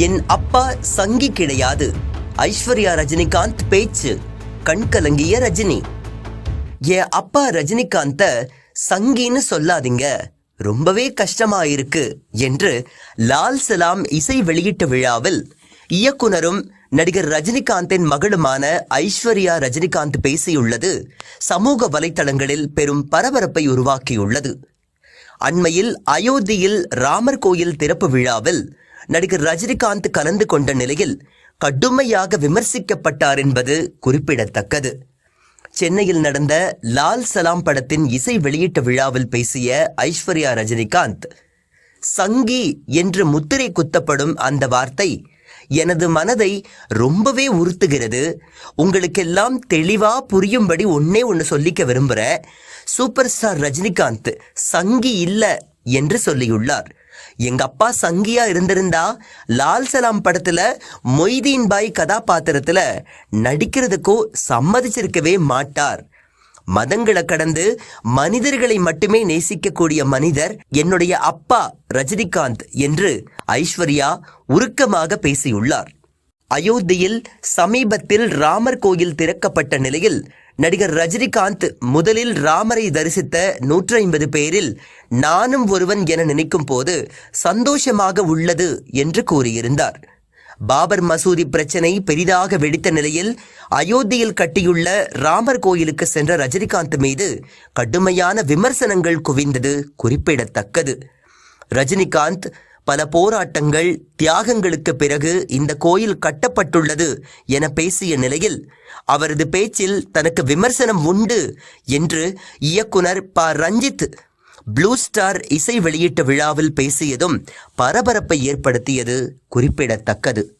என் அப்பா சங்கி கிடையாது. ஐஸ்வர்யா ரஜினிகாந்த் பேச்சு. கண்கலங்கிய ரஜினி. என் அப்பா ரஜினிகாந்த சங்கின்னு சொல்லாதீங்க. ரொம்பவே கஷ்டமா இருக்கு என்று லால் சலாம் இசை வெளியீட்டு விழாவில் இயக்குனரும் நடிகர் ரஜினிகாந்தின் மகளுமான ஐஸ்வர்யா ரஜினிகாந்த் பேசியுள்ளது. சமூக வலைத்தளங்களில் பெரும் பரபரப்பை உருவாக்கியுள்ளது. அண்மையில் அயோத்தியில் ராமர் கோயில் திறப்பு விழாவில் நடிகர் ரஜினிகாந்த் கலந்து கொண்ட நிலையில் கடுமையாக விமர்சிக்கப்பட்டார் என்பது குறிப்பிடத்தக்கது. சென்னையில் நடந்த லால் சலாம் படத்தின் இசை வெளியீட்டு விழாவில் பேசிய ஐஸ்வர்யா ரஜினிகாந்த் சங்கி என்று முத்திரை குத்தப்படும் அந்த வார்த்தை எனது மனதை ரொம்பவே உறுத்துகிறது. உங்களுக்கெல்லாம் தெளிவா புரியும்படி ஒன்னே ஒன்று சொல்லிக்க விரும்புகிறேன் சூப்பர் ஸ்டார் ரஜினிகாந்த் சங்கி இல்லை என்று சொல்லியுள்ளார். எங்க அப்பா சங்கியா இருந்திருந்தா லால் சலாம் படத்துல மொய்தீன் பாய் கதாபாத்திரத்துல நடிக்கிறதுக்கோ சம்மதிச்சிருக்கவே மாட்டார். மதங்களை கடந்து மனிதர்களை மட்டுமே நேசிக்கக்கூடிய மனிதர் என்னுடைய அப்பா ரஜினிகாந்த் என்று ஐஸ்வர்யா உருக்கமாக பேசியுள்ளார். அயோத்தியில் சமீபத்தில் ராமர் கோயில் திறக்கப்பட்ட நிலையில் நடிகர் ரஜினிகாந்த் முதலில் ராமரை தரிசித்த நூற்றி ஐம்பது பேரில் நானும் ஒருவன் என நினைக்கும் போது சந்தோஷமாக உள்ளது என்று கூறியிருந்தார். பாபர் மசூதி பிரச்சனை பெரிதாக வெடித்த நிலையில் அயோத்தியில் கட்டியுள்ள ராமர் கோயிலுக்கு சென்ற ரஜினிகாந்த் மீது கடுமையான விமர்சனங்கள் குவிந்தது குறிப்பிடத்தக்கது. ரஜினிகாந்த் பல போராட்டங்கள் தியாகங்களுக்கு பிறகு இந்த கோயில் கட்டப்பட்டுள்ளது என பேசிய நிலையில் அவரது பேச்சில் தனக்கு விமர்சனம் உண்டு என்று இயக்குனர் ப. ரஞ்சித் ப்ளூ ஸ்டார் இசை வெளியீட்டு விழாவில் பேசியதும் பரபரப்பை ஏற்படுத்தியது குறிப்பிடத்தக்கது.